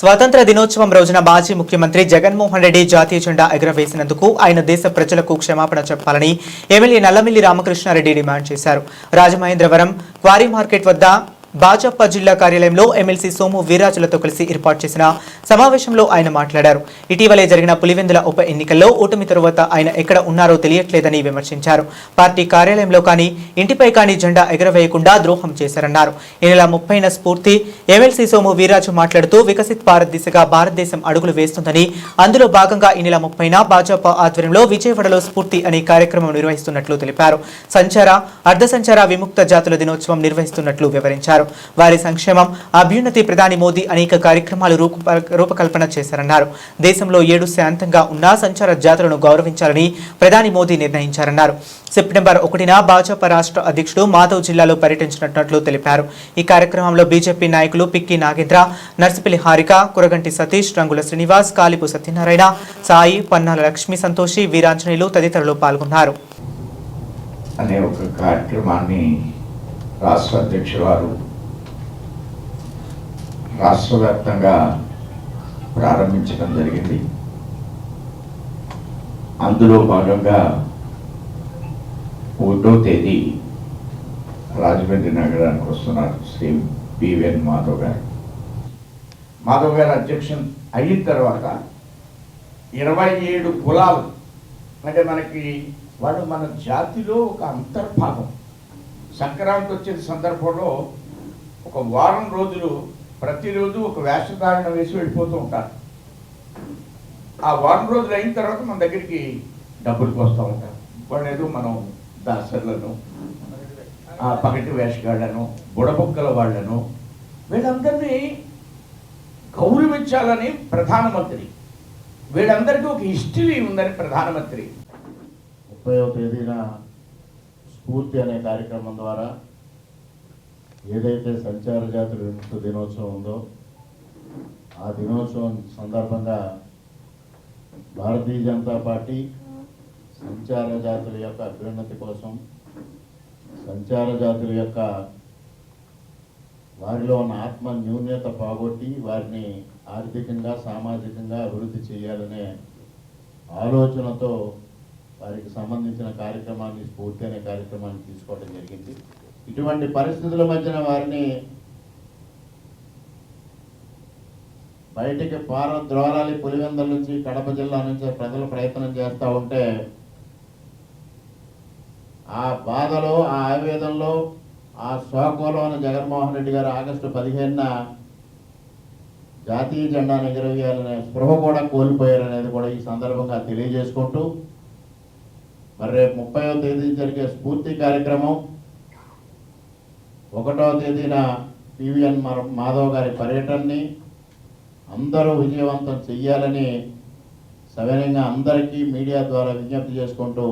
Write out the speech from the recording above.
స్వాతంత్ర దినోత్సవం రోజున మాజీ ముఖ్యమంత్రి జగన్మోహన్ రెడ్డి జాతీయ జెండా ఎగురవేసినందుకు ఆయన దేశ ప్రజలకు క్షమాపణ చెప్పాలని ఎమ్మెల్యే నల్లమిల్లి రామకృష్ణారెడ్డి డిమాండ్ చేశారు. రాజమహేంద్రవరం క్వారీ మార్కెట్ వద్ద భాజపా జిల్లా కార్యాలయంలో ఎమ్మెల్సీ సోము వీరాజులతో కలిసి ఏర్పాటు చేసిన సమావేశంలో ఆయన మాట్లాడారు. ఇటీవలే జరిగిన పులివెందుల ఉప ఎన్నికల్లో ఓటమి తరువాత ఆయన ఎక్కడ ఉన్నారో తెలియట్లేదని విమర్శించారు. పార్టీ కార్యాలయంలో కానీ ఇంటిపై కానీ జెండా ఎగరవేయకుండా ద్రోహం చేశారన్నారు. ఈ నెల ముప్పైన స్ఫూర్తి ఎమ్మెల్సీ సోము వీరాజు మాట్లాడుతూ వికసిత్ భారత్ దిశగా భారతదేశం అడుగులు వేస్తుందని అందులో భాగంగా ఈ నెల ముప్పైన భాజపా ఆధ్వర్యంలో విజయవాడలో స్ఫూర్తి అనే కార్యక్రమం నిర్వహిస్తున్నట్లు తెలిపారు. సంచార అర్ధ సంచార విముక్త జాతుల దినోత్సవం నిర్వహిస్తున్నట్లు వివరించారు. వారి సంక్షేమం అభ్యున్నతి ప్రధాని మోదీ అనేక కార్యక్రమాలు రూప- రూపకల్పన చేశారన్నారు. దేశంలో ఏడు శాంతంగా ఉన్న సంచార జాతులను గౌరవించాలని ప్రధాని మోదీ నిర్ణయించారన్నారు. సెప్టెంబర్ ఒకటిన భాజపా రాష్ట్ర అధ్యక్షుడు మాధవ్ జిల్లాలో పర్యటించినట్లు తెలిపారు. ఈ కార్యక్రమంలో బీజేపీ నాయకులు పిక్కి నాగేంద్ర నర్సిపల్లి హారిక కురగంటి సతీష్ రంగుల శ్రీనివాస్ కాలిపు సత్యనారాయణ సాయి పన్నాల లక్ష్మీ సంతోషి వీరాంజనేయులు తదితరులు పాల్గొన్నారు. అనే ఒక కార్యక్రమాన్ని రాష్ట్ర అధ్యక్షుల వారు రాష్ట్ర వ్యాప్తంగా ప్రారంభించడం జరిగింది. అందులో భాగంగా ఒకటో తేదీ రాజమండ్రి నగరానికి వస్తున్నారు శ్రీ పివిఎన్ మాధవ్ గారు. మాధవ్ గారు అధ్యక్షన్ అయిన తర్వాత ఇరవై ఏడు కులాలు అంటే మనకి వాళ్ళు మన జాతిలో ఒక అంతర్భాగం. సంక్రాంతి వచ్చే సందర్భంలో ఒక వారం రోజులు ప్రతిరోజు ఒక వేషధారణ వేసి వెళ్ళిపోతూ ఉంటారు. ఆ వారం రోజులు అయిన తర్వాత మన దగ్గరికి డబ్బులకు వస్తూ ఉంటారు. వాళ్ళు మనం దాసర్లను ఆ పగటి వేషగాళ్ళను బుడబొక్కల వాళ్ళను వీళ్ళందరినీ గౌరవించాలని ప్రధానమంత్రి వీళ్ళందరికీ ఒక హిస్టరీ ఉందని ప్రధానమంత్రి ముప్పైవ తేదీన స్ఫూర్తి అనే కార్యక్రమం ద్వారా ఏదైతే సంచార జాతుల విముక్త దినోత్సవం ఉందో ఆ దినోత్సవం సందర్భంగా భారతీయ జనతా పార్టీ సంచార జాతుల యొక్క అభ్యున్నతి కోసం సంచార జాతుల యొక్క వారిలో ఉన్న ఆత్మ న్యూన్యత పాగొట్టి వారిని ఆర్థికంగా సామాజికంగా అభివృద్ధి చేయాలనే ఆలోచనతో వారికి సంబంధించిన కార్యక్రమాన్ని స్ఫూర్తి అనే కార్యక్రమాన్ని తీసుకోవడం జరిగింది. ఇటువంటి పరిస్థితుల మధ్యన వారిని బయటికి పారద్రోరాలి పులివెందల నుంచి కడప జిల్లా నుంచి ప్రజలు ప్రయత్నం చేస్తూ ఉంటే ఆ బాధలో ఆ ఆవేదనలో ఆ శోకంలో ఉన్న జగన్మోహన్ రెడ్డి గారు ఆగస్టు పదిహేనున జాతీయ జెండాను ఎగురవేయాలనే స్పృహ కూడా కోల్పోయారనేది కూడా ఈ సందర్భంగా తెలియజేసుకుంటూ మరి రేపు ముప్పైవ తేదీ జరిగే స్ఫూర్తి కార్యక్రమం ఒకటవ తేదీన పివిఎన్ మాధవ్ గారి పర్యటనని అందరూ విజయవంతం చెయ్యాలని సవినయంగా అందరికీ మీడియా ద్వారా విజ్ఞప్తి చేసుకుంటూ